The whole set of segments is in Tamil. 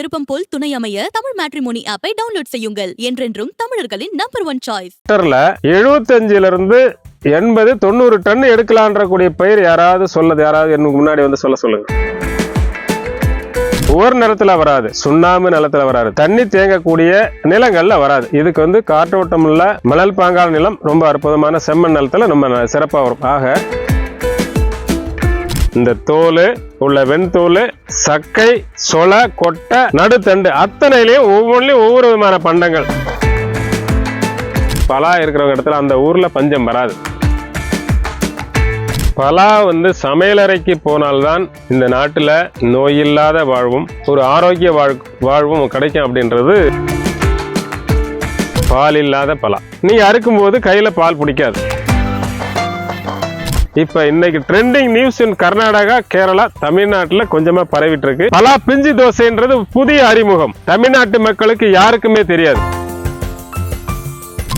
விருப்பம் போல் துணை அமைய தமிழ் மேட்ரிமோனி ஆப்பை டவுன்லோட் செய்யுங்கள். என்றென்றும் தமிழர்களின் நம்பர் ஒன் சாய்ஸ் எழுபத்தஞ்சுல இருந்து எண்பது தொண்ணூறு டன் எடுக்கலான்ற கூடிய பயிர் யாராவது சொல்லது யாராவது எனக்கு முன்னாடி வந்து சொல்ல சொல்லுங்க. ஒவ்வொரு நிலத்துல வராது சுண்ணாம்பு நிலத்துல வராது தண்ணி தேங்கக்கூடிய நிலங்கள்ல வராது. இதுக்கு வந்து காற்றோட்டம் உள்ள மணல் பாங்கான நிலம் ரொம்ப அற்புதமான செம்மண் நிலத்துல நம்ம சிறப்பாக வரும். ஆக இந்த தோல் உள்ள வெண்தோல் சக்கை சொல கொட்டை நடுத்தண்டு அத்தனையிலையும் ஒவ்வொன்றிலையும் ஒவ்வொரு விதமான பண்டங்கள். பலா இருக்கிறவங்க இடத்துல அந்த ஊர்ல பஞ்சம் வராது. பலா வந்து சமையலறைக்கு போனால்தான் இந்த நாட்டில் நோயில்லாத வாழ்வும் ஒரு ஆரோக்கிய வாழ் வாழ்வும் கிடைக்கும் அப்படின்றது பால் இல்லாத பலா. நீங்கள் அறுக்கும்போது கையில் பால் பிடிக்காது. இப்ப இன்னைக்கு trending news in Karnataka Kerala தமிழ்நாட்டுல கொஞ்சமா பரவிட்டு இருக்கு பலா பிஞ்சு தோசைன்றது புதிய அறிமுகம். தமிழ்நாட்டு மக்களுக்கு யாருக்குமே தெரியாது.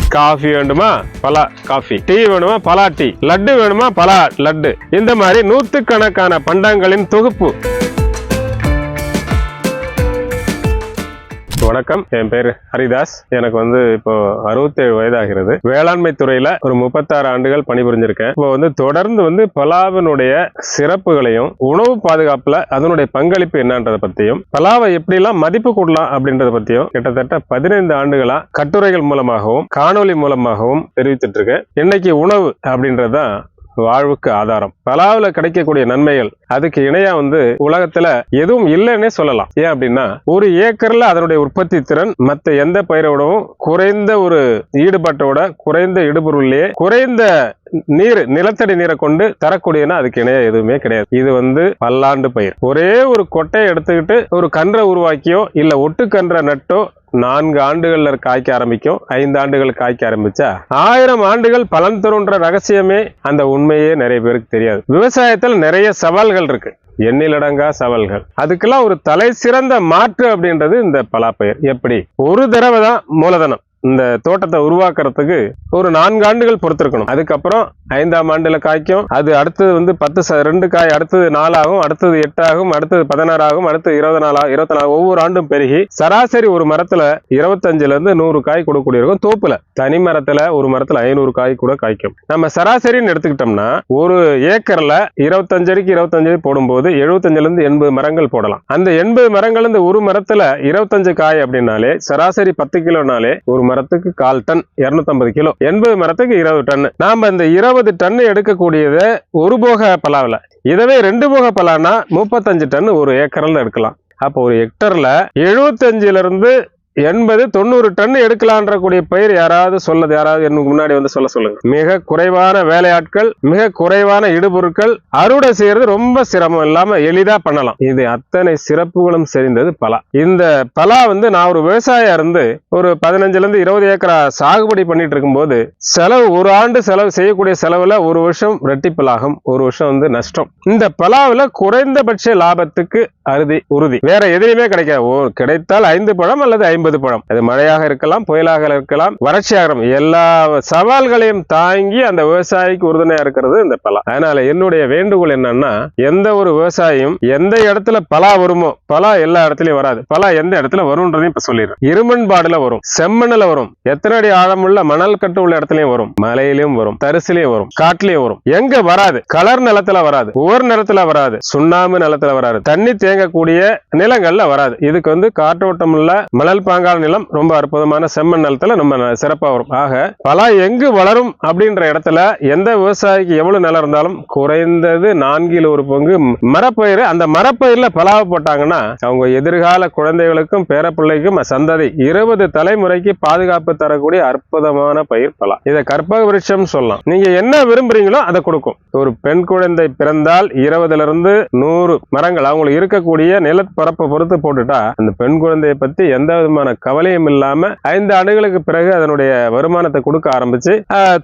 காஃபி வேண்டுமா? பலா காஃபி. டீ வேணுமா? பலா டீ. லட்டு வேணுமா? பலா லட்டு. இந்த மாதிரி நூற்றுக்கணக்கான பண்டங்களின் தொகுப்பு. வணக்கம். என் பேர் ஹரிதாஸ். எனக்கு வந்து இப்போ அறுபத்தேழு வயதாகிறது. வேளாண்மை துறையில ஒரு முப்பத்தாறு ஆண்டுகள் பணிபுரிஞ்சிருக்கேன். இப்போ வந்து தொடர்ந்து வந்து பலாவினுடைய சிறப்புகளையும் உணவு பாதுகாப்புல அதனுடைய பங்களிப்பு என்னன்றதை பத்தியும் பலாவை எப்படிலாம் மதிப்பு கூடலாம் அப்படின்றத பத்தியும் கிட்டத்தட்ட பதினைந்து ஆண்டுகளா கட்டுரைகள் மூலமாகவும் காணொளி மூலமாகவும் தெரிவித்துட்டு இருக்கேன். இன்னைக்கு உணவு அப்படின்றதுதான் வாழ்வுக்கு ஆதாரம். பலாவில் கிடைக்கக்கூடிய நன்மைகள் அதுக்கு இணையா வந்து உலகத்துல எதுவும் இல்லைன்னே சொல்லலாம். ஏன் அப்படின்னா ஒரு ஏக்கர்ல அதனுடைய உற்பத்தி திறன் மத்த எந்த பயிரோடவும் குறைந்த ஒரு ஈடுபாட்டோட குறைந்த இடுபொருள்லயே குறைந்த நீர் நிலத்தடி நீரை கொண்டு தரக்கூடியனா அதுக்கு இணைய எதுவுமே கிடையாது. இது வந்து பல்லாண்டு பயிர். ஒரே ஒரு கொட்டையை எடுத்துக்கிட்டு ஒரு கன்றை உருவாக்கியோ இல்ல ஒட்டு கன்றை நட்டோ நான்கு ஆண்டுகள்ல காய்க்க ஆரம்பிக்கும். ஐந்து ஆண்டுகள் காய்க்க ஆரம்பிச்சா ஆயிரம் ஆண்டுகள் பலன் தருன்ற ரகசியமே அந்த உண்மையே நிறைய பேருக்கு தெரியாது. விவசாயத்தில் நிறைய சவால்கள் இருக்கு. எண்ணிலடங்கா சவால்கள். அதுக்கெல்லாம் ஒரு தலை சிறந்த மாற்று அப்படின்றது இந்த பலாப்பயிர். எப்படி? ஒரு தடவை தான் மூலதனம். இந்த தோட்டத்தை உருவாக்குறதுக்கு ஒரு நான்கு ஆண்டுகள் பொறுத்திருக்கணும். அதுக்கப்புறம் ஐந்தாம் ஆண்டுல காய்க்கும். அது அடுத்தது வந்து பத்து ச- ரெண்டு காய் அடுத்தது நாலாகும் அடுத்தது எட்டாகும் அடுத்தது பதினாறு ஆகும் அடுத்தது இருபது நாலு இருபத்தி நாலு ஒவ்வொரு ஆண்டும் பெருகி சராசரி ஒரு மரத்துல இருபத்தஞ்சுல இருந்து நூறு காய் கொடுக்கக்கூடிய இருக்கும் தோப்புல. தனி மரத்துல ஒரு மரத்துல ஐநூறு காய் கூட காய்க்கும். நம்ம சராசரின்னு எடுத்துக்கிட்டோம்னா ஒரு ஏக்கர்ல இருபத்தஞ்சு அடிக்கு இருபத்தஞ்சு அடி போடும்போது எழுபத்தஞ்சுல இருந்து எண்பது மரங்கள் போடலாம். அந்த எண்பது மரங்கள் இந்த ஒரு மரத்துல இருபத்தஞ்சு காய் அப்படின்னாலே சராசரி பத்து கிலோனாலே ஒரு மரத்துக்கு கால் டன் 250 கிலோ. எண்பது மரத்துக்கு இருபது டன். நாம இந்த இருபது டன் எடுக்கக்கூடியதை ஒரு போக பலாவில். இதவே ரெண்டு போக பலானா முப்பத்தஞ்சு டன் ஒரு ஏக்கர்ல எடுக்கலாம். அப்போ ஒரு ஹெக்டர்ல எழுபத்தஞ்சிலிருந்து எண்பது தொண்ணூறு டன் எடுக்கலான்ற கூடிய பயிர் யாராவது சொல்லது யாராவது எனக்கு முன்னாடி வந்து சொல்ல சொல்லுங்க. மிக குறைவான வேலையாட்கள் மிக குறைவான இடுபொருட்கள் அறுவடை செய்யறது ரொம்ப சிரமம் இல்லாம எளிதா பண்ணலாம். இது அத்தனை சிறப்புகளும் செறிந்தது பலா. இந்த பலா வந்து நான் ஒரு விவசாயியா இருந்து ஒரு பதினஞ்சுல இருந்து இருபது ஏக்கரா சாகுபடி பண்ணிட்டு இருக்கும்போது செலவு ஒரு ஆண்டு செலவு செய்யக்கூடிய செலவுல ஒரு வருஷம் ரெட்டிப்பு லாபம் ஒரு வருஷம் வந்து நஷ்டம். இந்த பலாவுல குறைந்தபட்ச லாபத்துக்கு அறுதி உறுதி. வேற எதுலையுமே கிடைக்காது. ஓ, கிடைத்தால் ஐந்து பழம் அல்லது ஐம்பது ஐம்பது பழம். அது மழையாக இருக்கலாம் புயலாக இருக்கலாம் வறட்சியாக எல்லா சவால்களையும் தாங்கி அந்த விவசாயிக்கு உறுதுணையா இருக்கிறது இந்த பலா. அதனால என்னுடைய வேண்டுகோள் என்னன்னா எந்த ஒரு விவசாயியும் எந்த இடத்துல பலா வருமோ பலா எல்லா இடத்துலயும் வராது. பலா எந்த இடத்துல வரும்ன்றதையும் இப்ப சொல்லிடுறேன். இருமண்பாடுல வரும் செம்மண்ணில் வரும் எத்தனை அடி ஆழமுள்ள மணல் கட்டு உள்ள இடத்துலயும் வரும் மலையிலயும் வரும் தரிசிலையும் வரும் காட்டிலையும் வரும். எங்க வராது? கலர் நிலத்துல வராது ஒவ்வொரு நிலத்துல வராது சுண்ணாம்பு நிலத்துல வராது தண்ணி தேங்கக்கூடிய நிலங்கள்ல வராது. இதுக்கு வந்து காற்றோட்டம் உள்ள மணல் பாங்கான நிலம் ரொம்ப அற்புதமான செம்மண் நிலத்துல நம்ம சிறப்பாக வரும். ஆக பலா எங்கு வளரும் அப்படின்ற இடத்துல எந்த விவசாயிக்கு எவ்வளவு நிலம் இருந்தாலும் குறைந்தது நான்கில் ஒரு பங்கு மரப்பயிர் அந்த மரப்பயிரில் பலாவை போட்டாங்கன்னா அவங்க எதிர்கால குழந்தைகளுக்கும் பேரப்பிள்ளைக்கும் சந்ததி. இருபது தலைமுறைக்கு பாதுகாப்பு தரக்கூடிய அற்புதமான பயிர் பலா. இதை கற்பக விருட்சம் சொல்லலாம். நீங்க என்ன விரும்புறீங்களோ அதை கொடுக்கும். ஒரு பெண் குழந்தை பிறந்தால் இருபதுல இருந்து நூறு மரங்கள் அவங்களுக்கு இருக்கக்கூடிய நிலப்பரப்பை பொறுத்து போட்டுட்டா அந்த பெண் குழந்தையை பத்தி எந்த விதமான விதமான கவலையும் இல்லாம ஐந்து ஆண்டுகளுக்கு பிறகு அதனுடைய வருமானத்தை கொடுக்க ஆரம்பிச்சு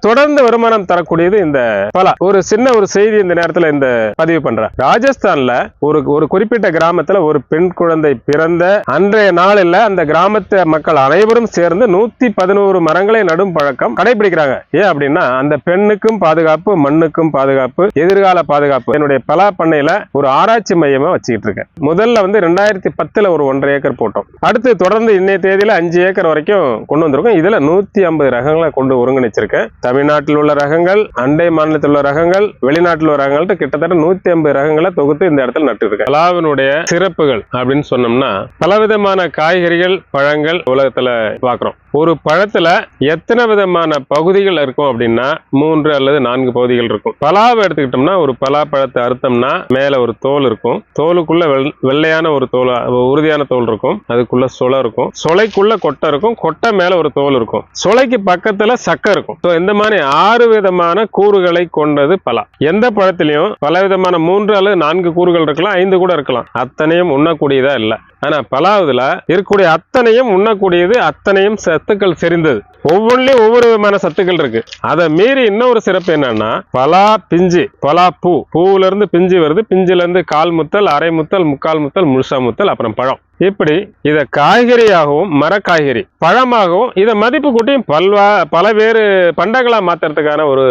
தொடர்ந்து வருமானம் தரக்கூடியது இந்த பலா. ஒரு சின்ன ஒரு செய்தி இந்த நேரத்துல இந்த பதிவு பண்றேன். ராஜஸ்தான்ல ஒரு ஒரு குறிப்பிட்ட கிராமத்துல ஒரு பெண் குழந்தை பிறந்த அன்றைய நாளில் அந்த கிராமத்து மக்கள் அனைவரும் சேர்ந்து நூத்தி பதினோரு மரங்களை நடும் பழக்கம் கடைபிடிக்கிறாங்க. ஏன் அப்படின்னா அந்த பெண்ணுக்கும் பாதுகாப்பு மண்ணுக்கும் பாதுகாப்பு எதிர்கால பாதுகாப்பு என்னுடைய பலா பண்ணையில ஒரு ஆராய்ச்சி மையமா வச்சுக்கிட்டு இருக்கேன். முதல்ல வந்து ரெண்டாயிரத்தி பத்துல ஒரு ஒன்றரை ஏக்கர் போட்டோம். அடுத்து தொடர்ந்து இன்றைய தேதியில் அஞ்சு ஏக்கர் வரைக்கும் கொண்டு வந்திருக்கோம். இதில் நூற்றி ஐம்பது ரகங்களை கொண்டு ஒருங்கிணைச்சிருக்கேன். தமிழ்நாட்டில் உள்ள ரகங்கள் அண்டை மாநிலத்தில் உள்ள ரகங்கள் வெளிநாட்டில் உள்ள ரகங்கள்ட்ட கிட்டத்தட்ட நூற்றி ஐம்பது ரகங்களை தொகுத்து இந்த இடத்துல நட்டுருக்கேன். பலாவினுடைய சிறப்புகள் அப்படின்னு சொன்னோம்னா பலவிதமான காய்கறிகள் பழங்கள் உலகத்தில் பார்க்குறோம் ஒரு பழத்தில் எத்தனை விதமான பகுதிகள் இருக்கும் அப்படின்னா மூன்று அல்லது நான்கு பகுதிகள் இருக்கும். பலாவை எடுத்துக்கிட்டோம்னா ஒரு பலா பழத்தை மேலே ஒரு தோல் இருக்கும். தோலுக்குள்ள வெள்- வெள்ளையான ஒரு தோல் உறுதியான தோல் இருக்கும். அதுக்குள்ள சொலை இருக்கும். சொலைக்குள்ள கொட்டை இருக்கும். கொட்டை மேல ஒரு தோல் இருக்கும். சொலைக்கு பக்கத்துல சக்கை இருக்கும். ஸோ இந்த மாதிரி ஆறு விதமான கூறுகளை கொண்டது பலா. எந்த பழத்திலையும் பல விதமான மூன்று அல்லது நான்கு கூறுகள் இருக்கலாம் ஐந்து கூட இருக்கலாம். அத்தனையும் உண்ணக்கூடியதா இல்லை. ஆனா பலாவதுல இருக்கக்கூடிய அத்தனையும் உண்ணக்கூடியது அத்தனையும் சத்துக்கள் செறிந்தது. ஒவ்வொன்றிலையும் ஒவ்வொரு விதமான சத்துக்கள் இருக்கு. அதை மீறி இன்னொரு சிறப்பு என்னன்னா பலா பிஞ்சு பலா பூ. பூவுல இருந்து பிஞ்சு வருது. பிஞ்சுல இருந்து கால் முத்தல் அரை முத்தல் முக்கால் முத்தல் முழுசா முத்தல் அப்புறம் பழம். இப்படி இத காய்கறியாகவும் மர காய்கறி பழமாகவும் இத மதிப்பு கூட்டியும் பல்வா பலவேறு பண்டங்களா மாத்துறதுக்கான ஒரு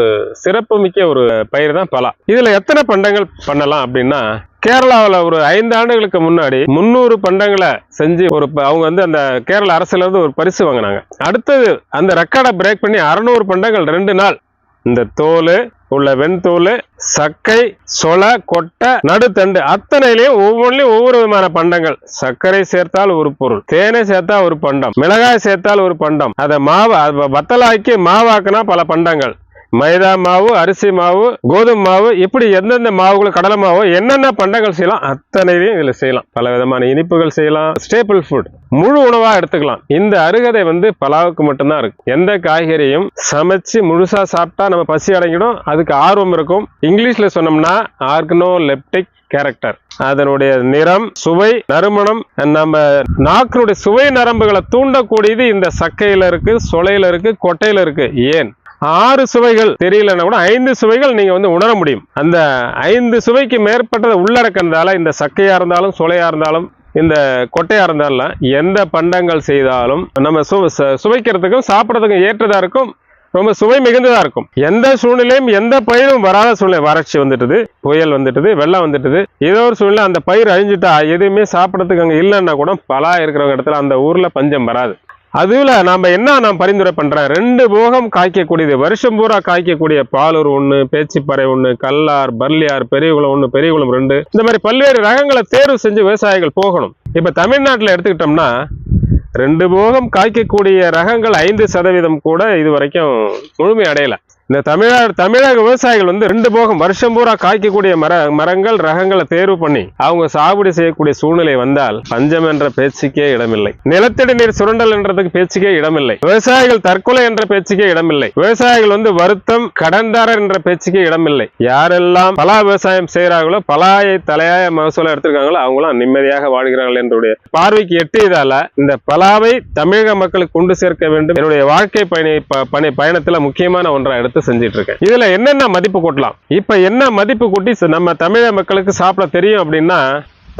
சிறப்பு மிக்க ஒரு பயிர் தான் பலா. இதுல எத்தனை பண்டங்கள் பண்ணலாம் அப்படின்னா கேரளாவில் ஒரு ஐந்து ஆண்டுகளுக்கு முன்னாடி முந்நூறு பண்டங்களை செஞ்சு ஒரு அவங்க வந்து அந்த கேரள அரசுலேருந்து ஒரு பரிசு வாங்கினாங்க. அடுத்தது அந்த ரெக்கார்டை பிரேக் பண்ணி அறுநூறு பண்டங்கள் ரெண்டு நாள். இந்த தோல் உள்ள வெண்தோல் சக்கை சொல கொட்டை நடுத்தண்டு அத்தனையிலையும் ஒவ்வொன்றிலையும் ஒவ்வொரு விதமான பண்டங்கள். சர்க்கரை சேர்த்தால் ஒரு பொருள் தேனை சேர்த்தா ஒரு பண்டம் மிளகாய் சேர்த்தால் ஒரு பண்டம் அதை மாவு வத்தலாக்கி மாவாக்குனா பல பண்டங்கள். மைதா மாவு அரிசி மாவு கோதுமை மாவு இப்படி எந்தெந்த மாவுகள் கடலை மாவு என்னென்ன பண்டங்கள் செய்யலாம் அத்தனையும் இதில் செய்யலாம். பல விதமான இனிப்புகள் செய்யலாம். ஸ்டேபிள் ஃபுட் முழு உணவாக எடுத்துக்கலாம். இந்த அருகதை வந்து பலாவுக்கு மட்டும்தான் இருக்கு. எந்த காய்கறியும் சமைச்சு முழுசாக சாப்பிட்டா நம்ம பசி அடங்கிடும். அதுக்கு ஆர்வம் இருக்கும். இங்கிலீஷில் சொன்னோம்னா ஆர்கனோ லெப்டிக் கேரக்டர். அதனுடைய நிறம் சுவை நறுமணம் நம்ம நாக்கினுடைய சுவை நரம்புகளை தூண்டக்கூடியது இந்த சக்கையில இருக்கு சொலையில இருக்கு கொட்டையில இருக்கு. ஏன்? ஆறு சுவைகள் தெரியலன்னா கூட ஐந்து சுவைகள் நீங்க வந்து உணர முடியும். அந்த ஐந்து சுவைக்கு மேற்பட்டதை உள்ளடக்கிறதால இந்த சக்கையா இருந்தாலும் சுளையாக இருந்தாலும் இந்த கொட்டையா இருந்தாலும் எந்த பண்டங்கள் செய்தாலும் நம்ம சு ச- சுவைக்கிறதுக்கும் சாப்பிட்றதுக்கும் ஏற்றதாக இருக்கும் ரொம்ப சுவை மிகுந்ததாக இருக்கும். எந்த சூழ்நிலையும் எந்த பயிரும் வராத சூழ்நிலை. வறட்சி வந்துட்டுது புயல் வந்துட்டுது வெள்ளம் வந்துட்டுது. ஏதோ ஒரு சூழ்நிலை அந்த பயிர் அழிஞ்சிட்டா எதுவுமே சாப்பிட்றதுக்கு அங்கே இல்லைன்னா கூட பலா இருக்கிறவங்க இடத்துல அந்த ஊர்ல பஞ்சம் வராது. அதுல நாம என்ன நான் பரிந்துரை பண்றேன் ரெண்டு போகம் காய்க்கக்கூடியது. வருஷம் பூரா காய்க்கக்கூடிய பாலூர் ஒண்ணு பேச்சிப்பறை ஒண்ணு கல்லார் பர்லியார் பெரியகுளம் ஒண்ணு பெரியகுளம் ரெண்டு. இந்த மாதிரி பல்வேறு ரகங்களை தேர்வு செஞ்சு விவசாயிகள் போகணும். இப்ப தமிழ்நாட்டில் எடுத்துக்கிட்டோம்னா ரெண்டு போகம் காய்க்கக்கூடிய ரகங்கள் ஐந்து சதவீதம் கூட இது வரைக்கும் முழுமை அடையலை. இந்த தமிழக தமிழக விவசாயிகள் வந்து ரெண்டு போகம் வருஷம் பூரா காய்க்கக்கூடிய மர மரங்கள் ரகங்களை தேர்வு பண்ணி அவங்க சாகுபடி செய்யக்கூடிய சூழ்நிலை வந்தால் பஞ்சம் என்ற பேச்சுக்கே இடமில்லை. நிலத்தடி நீர் சுரண்டல் என்றதுக்கு பேச்சுக்கே இடமில்லை. விவசாயிகள் தற்கொலை என்ற பேச்சுக்கே இடமில்லை. விவசாயிகள் வந்து வருத்தம் கடன்தாரர் என்ற பேச்சுக்கே இடமில்லை. யாரெல்லாம் பலா விவசாயம் செய்யறாங்களோ பலாயை தலையாய மகசூலை எடுத்திருக்காங்களோ அவங்களும் நிம்மதியாக வாழ்கிறார்கள் என்றுடைய பார்வைக்கு எட்டியதால இந்த பலாவை தமிழக மக்களுக்கு கொண்டு சேர்க்க வேண்டும். என்னுடைய வாழ்க்கை பயணி ப- பணி பயணத்துல முக்கியமான ஒன்றாக எடுத்து செஞ்சிட்டு இருக்கேன் இதுல என்னென்ன மதிப்பு கூட்டலாம்? இப்ப என்ன மதிப்பு கூட்டி நம்ம தமிழக மக்களுக்கு சாப்பிட தெரியும் அப்படின்னா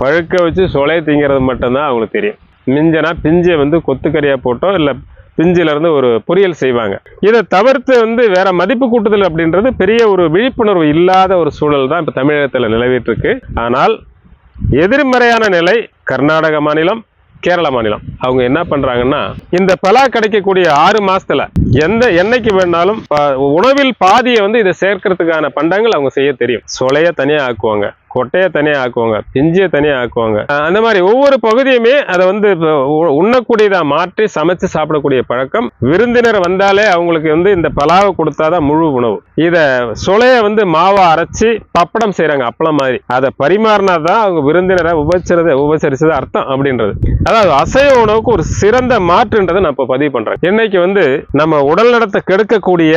பழுக்க வச்சு சொலை திங்கிறது மட்டும்தான் அவங்களுக்கு தெரியும். மிஞ்சனா பிஞ்சை வந்து கொத்துக்கறியா போட்டோ இல்ல பிஞ்சில இருந்து ஒரு பொரியல் செய்வாங்க. இதை தவிர்த்து வந்து வேற மதிப்பு கூட்டுதல் அப்படின்றது பெரிய ஒரு விழிப்புணர்வு இல்லாத ஒரு சூழல் தான் இப்ப தமிழகத்துல நிலவிட்டு இருக்கு. ஆனால் எதிர்மறையான நிலை கர்நாடக மாநிலம் கேரள மாநிலம். அவங்க என்ன பண்றாங்கன்னா இந்த பலா கிடைக்கக்கூடிய ஆறு மாசத்துல எந்த என்னைக்கு வேணாலும் உணவில் பாதியை வந்து இதை சேர்க்கறதுக்கான பண்டங்கள் அவங்க செய்ய தெரியும். சொலைய தனியா ஆக்குவாங்க. கொட்டையை தனியாக ஆக்குவாங்க பிஞ்சியை தனியாக ஆக்குவாங்க. அந்த மாதிரி ஒவ்வொரு பகுதியுமே அதை வந்து உண்ணக்கூடியதாக மாற்றி சமைச்சு சாப்பிடக்கூடிய பழக்கம். விருந்தினர் வந்தாலே அவங்களுக்கு வந்து இந்த பலாவை கொடுத்தாதான் முழு உணவு. இதை சுளையை வந்து மாவை அரைச்சி பப்படம் செய்கிறாங்க அப்பளம் மாதிரி. அதை பரிமாறினா தான் அவங்க விருந்தினரை உபச்சரித உபசரிச்சது அர்த்தம் அப்படின்றது. அதாவது அசைவ உணவுக்கு ஒரு சிறந்த மாற்றுன்றதை நான் இப்போ பதிவு பண்ணுறேன் இன்னைக்கு வந்து நம்ம உடல் நடத்தை கெடுக்கக்கூடிய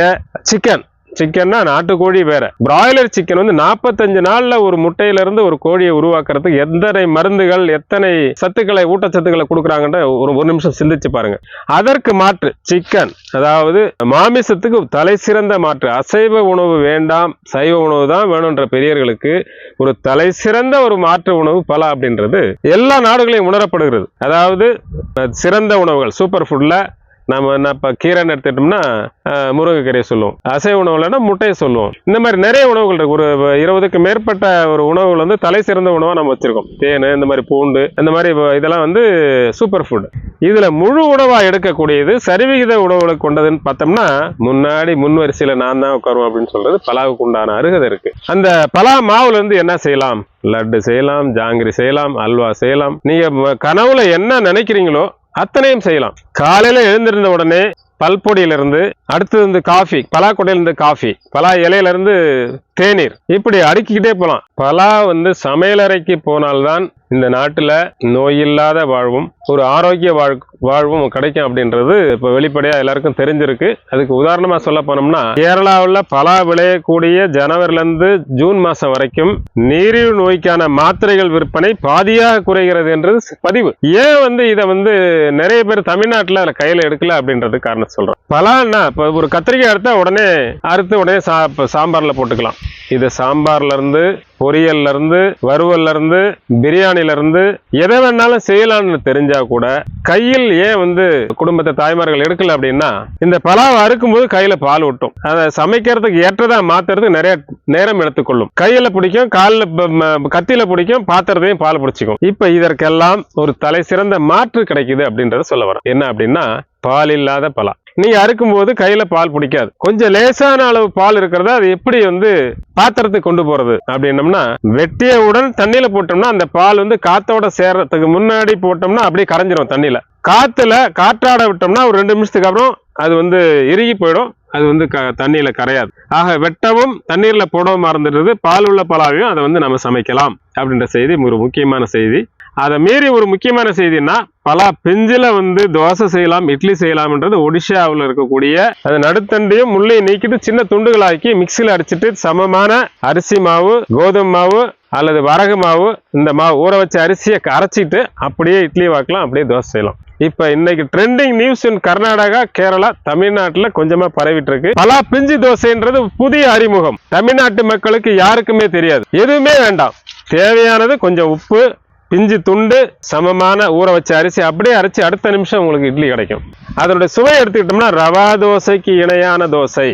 சிக்கன் சிக்கன்னா நாட்டுக்கோழி வேற. பிராய்லர் சிக்கன் வந்து நாற்பத்தஞ்சு நாள்ல ஒரு முட்டையில இருந்து ஒரு கோழியை உருவாக்குறதுக்கு எத்தனை மருந்துகள் எத்தனை சத்துக்களை ஊட்டச்சத்துக்களை கொடுக்குறாங்கன்ற ஒரு ஒரு நிமிஷம் சிந்திச்சு பாருங்க. அதற்கு மாற்று சிக்கன் அதாவது மாமிசத்துக்கு தலை சிறந்த மாற்று. அசைவ உணவு வேண்டாம் சைவ உணவு தான் வேணுன்ற பெரியர்களுக்கு ஒரு தலை சிறந்த ஒரு மாற்று உணவு பலா அப்படின்றது எல்லா நாடுகளையும் உணரப்படுகிறது. அதாவது சிறந்த உணவுகள் சூப்பர் ஃபுட்ல நம்ம என்ன இப்போ கீரைன்னு எடுத்துட்டோம்னா முருங்கைக்கீரையை சொல்லுவோம். அசைவ உணவுலன்னா முட்டையை சொல்லுவோம். இந்த மாதிரி நிறைய உணவுகள் இருக்கு. ஒரு இருபதுக்கு மேற்பட்ட ஒரு உணவுகள் வந்து தலை சிறந்த உணவாக நம்ம வச்சிருக்கோம். தேன் இந்த மாதிரி பூண்டு இந்த மாதிரி இதெல்லாம் வந்து சூப்பர் ஃபுட். இதில் முழு உணவாக எடுக்கக்கூடியது சரிவிகித உணவுகளை கொண்டதுன்னு பார்த்தோம்னா முன்னாடி முன்வரிசையில் நான் தான் உட்காருவோம் அப்படின்னு சொல்றது பலாவுக்கு உண்டான அருகதை இருக்கு. அந்த பலா மாவுலேருந்து என்ன செய்யலாம்? லட்டு செய்யலாம் ஜாங்கிரி செய்யலாம் அல்வா செய்யலாம். நீங்கள் கனவுல என்ன நினைக்கிறீங்களோ அத்தனையும் செய்யலாம். காலையில எழுந்திருந்த உடனே பல்பொடியிலிருந்து அடுத்தது வந்து காஃபி பலா கொடையிலிருந்து காஃபி பலா இலையிலேருந்து தேநீர். இப்படி அடுக்கிக்கிட்டே போகலாம் பலா வந்து சமையலறைக்கு போனால்தான் இந்த நாட்டில் நோயில்லாத வாழ்வும் ஒரு ஆரோக்கிய வாழ் வாழ்வும் கிடைக்கும் அப்படின்றது இப்போ வெளிப்படையாக எல்லாருக்கும் தெரிஞ்சிருக்கு. அதுக்கு உதாரணமாக சொல்ல போனோம்னா கேரளாவில் பலா விளையக்கூடிய ஜனவரிலேருந்து ஜூன் மாதம் வரைக்கும் நீரிழிவு நோய்க்கான மாத்திரைகள் விற்பனை பாதியாக குறைகிறது என்றது பதிவு. ஏன் வந்து இதை வந்து நிறைய பேர் தமிழ்நாட்டில் அதில் கையில் எடுக்கல அப்படின்றது காரணம். சொல்றேன். பலான்னா இப்போ ஒரு கத்திரிக்காய் எடுத்தா உடனே அறுத்து உடனே சா இப்போ சாம்பார்ல போட்டுக்கலாம். இது சாம்பார்ல இருந்து பொரியல்ல இருந்து வறுவல்ல இருந்து பிரியாணில இருந்து எதை வேணாலும் செய்யலாம்னு தெரிஞ்சா கூட கையில் ஏன் வந்து குடும்பத்தை தாய்மார்கள் எடுக்கல அப்படின்னா இந்த பலாவை அறுக்கும்போது கையில பால் ஊட்டும். அதை சமைக்கிறதுக்கு ஏற்றதா மாத்துறதுக்கு நிறைய நேரம் எடுத்துக்கொள்ளும். கையில பிடிக்கும் காலில் கத்தியில பிடிக்கும் பாத்திரத்தையும் பால் பிடிச்சிக்கும். இப்ப இதற்கெல்லாம் ஒரு தலை சிறந்த மாற்று கிடைக்குது அப்படின்றத சொல்ல வரேன். என்ன அப்படின்னா பால் இல்லாத பலா. நீங்க அறுக்கும்போது கையில பால் பிடிக்காது. கொஞ்சம் லேசான அளவு பால் இருக்கிறத அது எப்படி வந்து பாத்திரத்துக்கு கொண்டு போறது அப்படின்னம்னா வெட்டியவுடன் தண்ணியில போட்டோம்னா அந்த பால் வந்து காத்தோட சேர்றதுக்கு முன்னாடி போட்டோம்னா அப்படியே கரைஞ்சிரும் தண்ணியில. காத்துல காற்றாட விட்டோம்னா ஒரு ரெண்டு நிமிஷத்துக்கு அப்புறம் அது வந்து இறுகி போயிடும். அது வந்து க தண்ணியில கரையாது. ஆக வெட்டவும் தண்ணீர்ல போடவும் மறந்துடுறது பால் உள்ள பலாவையும் அதை வந்து நம்ம சமைக்கலாம் அப்படின்ற செய்தி ஒரு முக்கியமான செய்தி. அதை மீறி ஒரு முக்கியமான செய்தின்னா பலா பிஞ்சில் வந்து தோசை செய்யலாம் இட்லி செய்யலாம்ன்றது ஒடிஷாவில் இருக்கக்கூடிய அது நடுத்தண்டையும் முள்ளையும் நீக்கிட்டு சின்ன துண்டுகளாக்கி மிக்சியில் அரைச்சிட்டு சமமான அரிசி மாவு கோதுமை மாவு அல்லது வரகு மாவு இந்த மாவு ஊற வச்ச அரிசியை கரைச்சிட்டு அப்படியே இட்லி வாக்கலாம் அப்படியே தோசை செய்யலாம். இப்ப இன்னைக்கு trending news in Karnataka Kerala தமிழ்நாட்டுல கொஞ்சமா பரவிட்டு இருக்கு பலா பிஞ்சு தோசைன்றது புதிய அறிமுகம். தமிழ்நாட்டு மக்களுக்கு யாருக்குமே தெரியாது. எதுவுமே வேண்டாம். தேவையானது கொஞ்சம் உப்பு பிஞ்சு துண்டு சமமான ஊற வச்ச அரிசி அப்படியே அரைச்சி அடுத்த நிமிஷம் உங்களுக்கு இட்லி கிடைக்கும். அதனுடைய சுவை எடுத்துக்கிட்டோம்னா ரவா தோசைக்கு இணையான தோசை.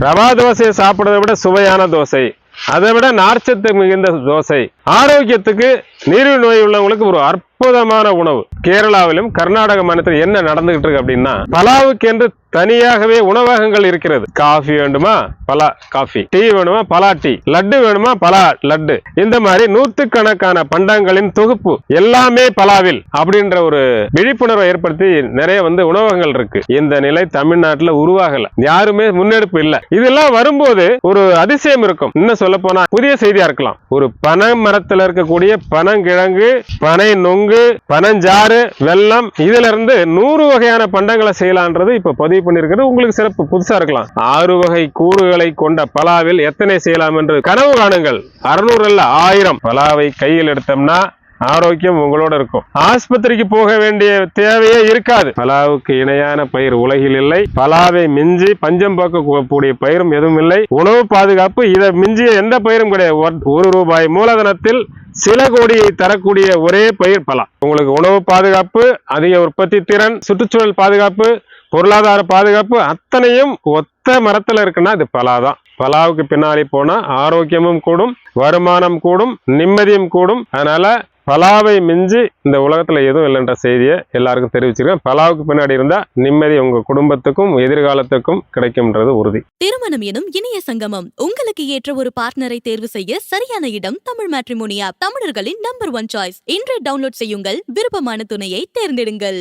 ரவா தோசையை சாப்பிடுறதை விட சுவையான தோசை. அதை விட நார்ச்சத்து மிகுந்த தோசை. ஆரோக்கியத்துக்கு நீரிழிவு நோய் உள்ளவங்களுக்கு ஒரு அற்புதமான உணவு. கேரளாவிலும் கர்நாடக மாநிலத்தில் என்ன நடந்துகிட்டு இருக்கு அப்படின்னா பலாவுக்கு என்று தனியாகவே உணவகங்கள் இருக்கிறது. காஃபி வேண்டுமா? பலா காஃபி. டீ வேணுமா? பலா டீ. லட்டு வேணுமா? பலா லட்டு. இந்த மாதிரி நூத்துக்கணக்கான பண்டங்களின் தொகுப்பு எல்லாமே பலாவில் அப்படின்ற ஒரு விழிப்புணர்வை ஏற்படுத்தி நிறைய வந்து உணவகங்கள் இருக்கு. இந்த நிலை தமிழ்நாட்டுல உருவாகல. யாருமே முன்னெடுப்பு இல்ல. இதெல்லாம் வரும்போது ஒரு அதிசயம் இருக்கும். இன்னும் சொல்ல போனா புதிய செய்தியா இருக்கலாம். ஒரு பனை மரத்துல இருக்கக்கூடிய பனங்கிழங்கு பனை நொங்கு பனஞ்சாறு வெள்ளம் இதுல இருந்து நூறு வகையான பண்டங்களை செய்யலான்றது இப்ப பதிவு பண்ணிருக்கிறது உங்களுக்கு சிறப்பு புதுசா இருக்கலாம். ஆறு வகை கூறுகளை கொண்ட பலாவில் எத்தனை செய்யலாம் என்று கனவு காணுங்கள். அறுநூறு அல்ல ஆயிரம். பலாவை கையில் எடுத்தோம்னா ஆரோக்கியம் உங்களோட இருக்கும். ஆஸ்பத்திரிக்கு போக வேண்டிய தேவையே இருக்காது. பலாவுக்கு இணையான பயிர் உலகில் இல்லை. பலாவை மிஞ்சி பஞ்சம் போக்கக்கூடிய பயிரும் எதுவும் இல்லை. உணவு பாதுகாப்பு இதை மிஞ்சிய எந்த பயிரும் கிடையாது. ஒரு- ஒரு ரூபாய் மூலதனத்தில் சில கோடியை தரக்கூடிய ஒரே பயிர் பலா. உங்களுக்கு உணவு பாதுகாப்பு அதிக உற்பத்தி திறன் சுற்றுச்சூழல் பாதுகாப்பு பொருளாதார பாதுகாப்பு அத்தனையும் ஒத்த மரத்துல இருக்குன்னா அது பலா தான். பலாவுக்கு பின்னாடி போனா ஆரோக்கியமும் கூடும் வருமானம் கூடும் நிம்மதியும் கூடும். அதனால பலாவை மிஞ்சி இந்த உலகத்தில் எதுவும் இல்லைன்ற செய்தியை எல்லாருக்கும் தெரிவிச்சிருக்கேன் பலாவுக்கு பின்னாடி இருந்தால் நிம்மதி உங்கள் குடும்பத்துக்கும் எதிர்காலத்துக்கும் கிடைக்கும்ன்றது உறுதி. திருமணம் எனும் இணைய சங்கமம். உங்களுக்கு ஏற்ற ஒரு பார்ட்னரை தேர்வு செய்ய சரியான இடம் தமிழ் மேட்ரிமோனியா தமிழர்களின் நம்பர் ஒன் சாய்ஸ் இன்றே டவுன்லோட் செய்யுங்கள். விருப்பமான துணையை தேர்ந்தெடுங்கள்.